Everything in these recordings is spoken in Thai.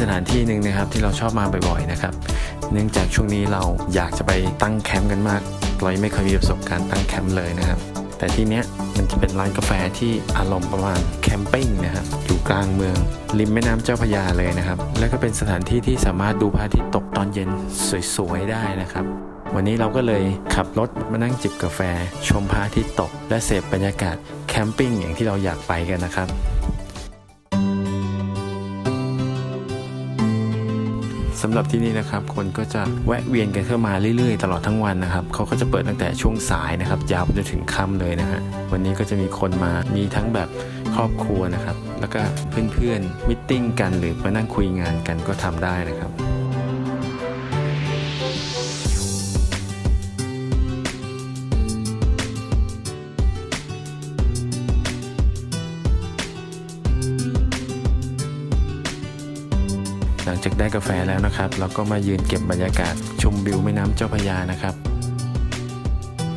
สถานที่หนึ่งนะครับที่เราชอบมาบ่อยๆนะครับ เนื่องจากช่วงนี้เราอยากจะไปตั้งแคมป์กันมากเรายังไม่เคยมีประสบการณ์ตั้งแคมป์เลยนะครับ แต่ที่เนี้ยมันจะเป็นร้านกาแฟที่อารมณ์ประมาณแคมปิ้งนะครับอยู่กลางเมือง ริมแม่น้ำเจ้าพยาเลยนะครับ และก็เป็นสถานที่ที่สามารถดูพระอาทิตย์ตกตอนเย็นสวยๆได้นะครับวันนี้เราก็เลยขับรถมานั่งจิบกาแฟ ชมพระอาทิตย์ตก และเสพบรรยากาศแคมปิ้งอย่างที่เราอยากไปกันนะครับ สำหรับที่นี่นะครับคนก็จะแวะเวียนกันเข้ามาเรื่อยๆ ตลอดทั้งวันนะครับเขาก็จะเปิดตั้งแต่ช่วงสายนะครับยาวไปจนถึงค่ำเลยนะฮะวันนี้ก็จะมีคนมามีทั้งแบบครอบครัวนะครับแล้วก็เพื่อนๆมิทติ้งกันหรือมานั่งคุยงานกันก็ทำได้นะครับ หลังจากได้กาแฟแล้วนะครับ เราก็มายืนเก็บบรรยากาศชมวิวแม่น้ำเจ้าพระยานะครับ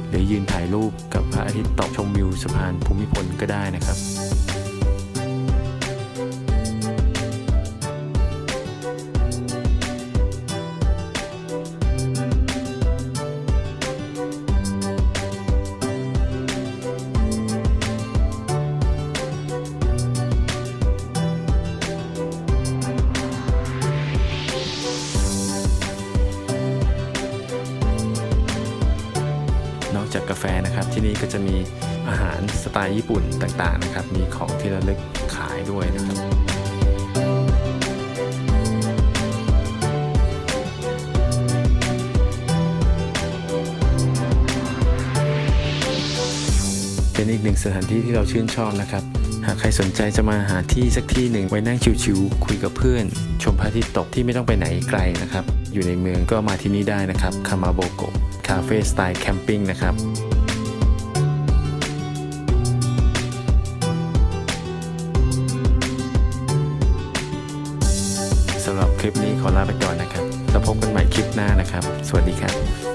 หรือยืนถ่ายรูปกับพระอาทิตย์ตกชมวิวสะพานภูมิพลก็ได้นะครับ จากกาแฟนะครับ ที่นี่ก็จะมีอาหารสไตล์ญี่ปุ่นต่างๆนะครับ มีของที่ระลึกขายด้วยนะครับเป็นอีกหนึ่งสถานที่ที่เราชื่นชอบนะครับ หากใครสนใจจะมาหาที่สักที่หนึ่งไว้นั่งชิวๆคุยกับเพื่อน ชมพระอาทิตย์ตกที่ไม่ต้องไปไหนไกลนะครับ อยู่ในเมืองก็มาที่นี่ได้นะครับคามาโบโกะ คาเฟ่สไตล์แคมปิ้งนะครับสำหรับคลิปนี้ขอลาไปก่อนนะครับแล้วพบกันใหม่คลิปหน้านะครับ สวัสดีครับ